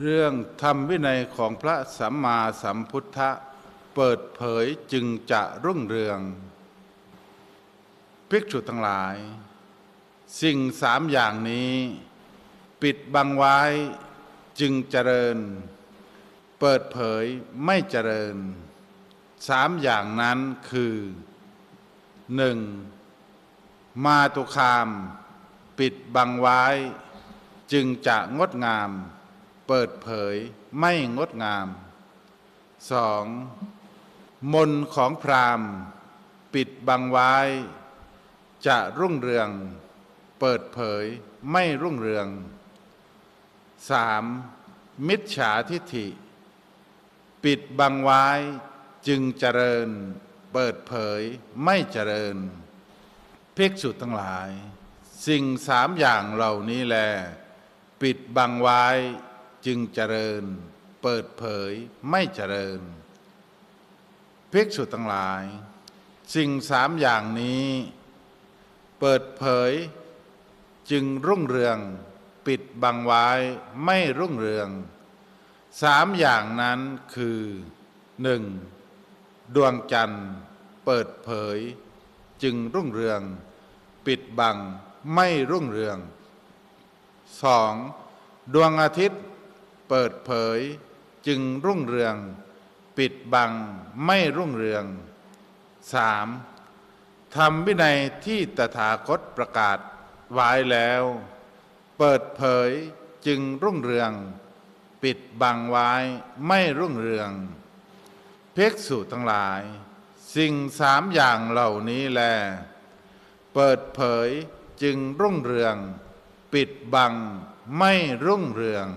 เรื่องธรรมวินัยของพระสัมมาสัมพุทธะเปิดเผยจึงจะรุ่งเรือง ภิกษุทั้งหลาย สิ่งสามอย่างนี้ ปิดบังไว้จึงเจริญ เปิดเผยไม่เจริญ สามอย่างนั้นคือหนึ่งมาตุคาม ปิดบังไว้ จึงจะงดงาม เปิดเผยไม่งดงามสองมนต์ของพราหมณ์ ปิดบังไว้ จะรุ่งเรือง เปิดเผยไม่รุ่งเรืองสามมิจฉาทิฐิ ปิดบังไว้จึงเจริญ เปิดเผยไม่เจริญภิกษุทั้งหลาย สิ่งสามอย่างเหล่านี้แล ปิดบังไว้ จึงเจริญ เปิดเผยไม่เจริญภิกษุทั้งหลาย สิ่งสามอย่างนี้ เปิดเผย จึงรุ่งเรือง ปิดบังไว้ไม่รุ่งเรืองสามอย่างนั้นคือหนึ่งดวงจันทร์ เปิดเผย จึงรุ่งเรือง ปิดบังไม่รุ่งเรืองสองดวงอาทิตย์ เปิดเผยจึงรุ่งเรือง ปิดบังไม่รุ่งเรืองสามทำวินัยที่ตถาคตประกาศไว้แล้ว เปิดเผยจึงรุ่งเรือง ปิดบังไว้ไม่รุ่งเรืองเพกษุทั้งหลาย สิ่งสามอย่างเหล่านี้แล เปิดเผยจึงรุ่งเรือง ปิดบังไม่รุ่งเรือง